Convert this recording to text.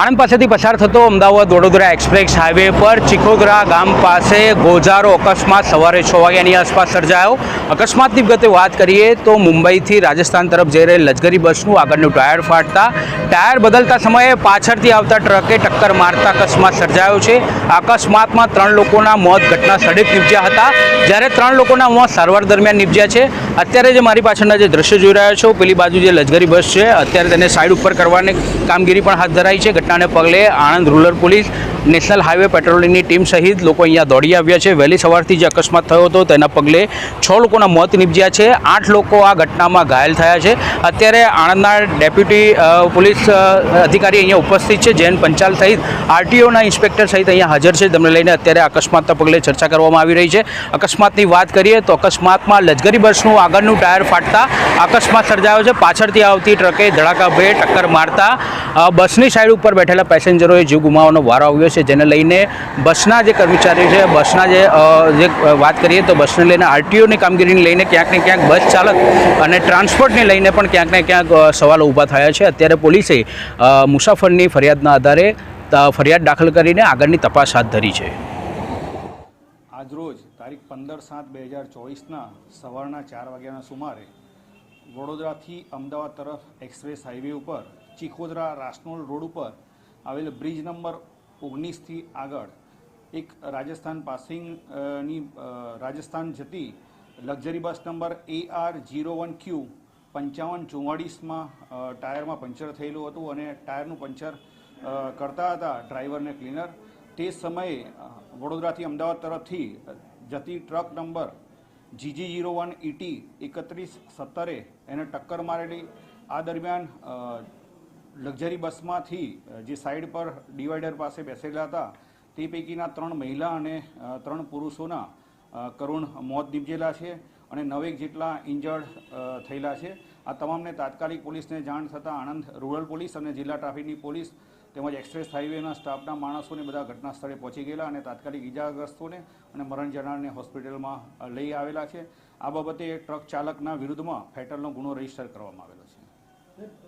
આણંદ પાસેથી પસાર થતો અમદાવાદ વડોદરા એક્સપ્રેસ હાઈવે પર ચિખોદરા ગામ પાસે ગોજારો અકસ્માત સવારે છ વાગ્યાની આસપાસ સર્જાયો. અકસ્માતની વિગતે વાત કરીએ તો મુંબઈથી રાજસ્થાન તરફ જઈ રહેલ લશ્કરી બસનું આગળનું ટાયર ફાટતા, ટાયર બદલતા સમયે પાછળથી આવતા ટ્રકે ટક્કર મારતા અકસ્માત સર્જાયો છે. અકસ્માતમાં ત્રણ લોકોના મોત ઘટના સ્થળે નીપજ્યા હતા. જ્યારે ત્રણ લોકોના મોત સારવાર દરમિયાન નીપજ્યા છે. અત્યારે જે મારી પાછળના જે દ્રશ્ય જોઈ રહ્યા છો, પેલી બાજુ જે લશ્કરી બસ છે, અત્યારે તેને સાઈડ ઉપર કરવાની કામગીરી પણ હાથ ધરાઈ છે. ઘટનાને પગલે Anand rural police national highway પેટ્રોલિંગની team સહિત લોકો અહીંયા દોડી આવ્યા છે. વહેલી સવારથી જે અકસ્માત થયો હતો તેના પગલે છ લોકોના મોત નિપજ્યા છે. આઠ લોકો આ ઘટનામાં ઘાયલ થયા છે. અત્યારે આણંદના ડેપ્યુટી પોલીસ અધિકારી અહીંયા ઉપસ્થિત છે. જૈન પંચાલ સહિત આરટીઓના ઇન્સ્પેક્ટર સહિત અહીંયા હાજર છે. તેમને લઈને અત્યારે અકસ્માતના પગલે ચર્ચા કરવામાં આવી રહી છે. અકસ્માતની વાત કરીએ તો અકસ્માતમાં લશ્કરી બસનું આગળનું ટાયર ફાટતા અકસ્માત સર્જાયો છે. પાછળથી આવતી ટ્રકે ધડાકાભેર ટક્કર મારતા બસની સાઈડ ઉપર બેઠેલા પેસેન્જરોએ જીવ ગુમાવવાનો વારો આવ્યો છે, જેને લઈને બસના જે કર્મચારી છે, બસના જે જે વાત કરીએ તો બસને લઈને આરટીઓની કામગીરીને લઈને ક્યાંક ને ક્યાંક બસ ચાલક અને ટ્રાન્સપોર્ટને લઈને પણ ક્યાંક ને ક્યાંક સવાલો ઊભા થયા છે. અત્યારે પોલીસે મુસાફરની ફરિયાદના આધારે ફરિયાદ દાખલ કરીને આગળની તપાસ હાથ ધરી છે. આજરોજ તારીખ પંદર સાત બે હજાર ચોવીસના સવારના ચાર વાગ્યાના સુમારે વડોદરાથી અમદાવાદ તરફ એક્સપ્રેસ હાઈવે ઉપર ચિખોદરા રાસનોલ રોડ ઉપર આવેલ બ્રિજ નંબર ઓગણીસથી આગળ એક રાજસ્થાન પાસિંગ અ, ની અ, રાજસ્થાન જતી luxury bus number A R zero one Q પંચાવન ચુમ્માળીસમાં ટાયરમાં પંચર થયેલું હતું અને ટાયરનું પંચર કરતા હતા ડ્રાઈવરને ક્લીનર તે સમયે વડોદરાથી અમદાવાદ તરફથી જતી truck number GG zero one ET એકત્રીસ સત્તરે એને ટક્કર મારેલી. આ દરમિયાન લક્ઝરી બસમાંથી જે સાઈડ પર ડિવાઈડર પાસે બેસેલા હતા, તે પૈકીના ત્રણ મહિલા અને ત્રણ પુરુષોના કરુણ મોત નીપજેલા છે અને નવેક જેટલા ઇન્જર્ડ થયેલા છે. આ તમામને તાત્કાલિક પોલીસને જાણ થતાં આણંદ રૂરલ પોલીસ અને જિલ્લા ટ્રાફિકની પોલીસ તેમજ એક્સપ્રેસ હાઈવેના સ્ટાફના માણસોને બધા ઘટના સ્થળે પહોંચી ગયેલા અને તાત્કાલિક ઇજાગ્રસ્તોને અને મરણ જનારને હોસ્પિટલમાં લઈ આવેલા છે. આ બાબતે ટ્રક ચાલકના વિરુદ્ધમાં ફેટલનો ગુનો રજિસ્ટર કરવામાં આવેલો છે.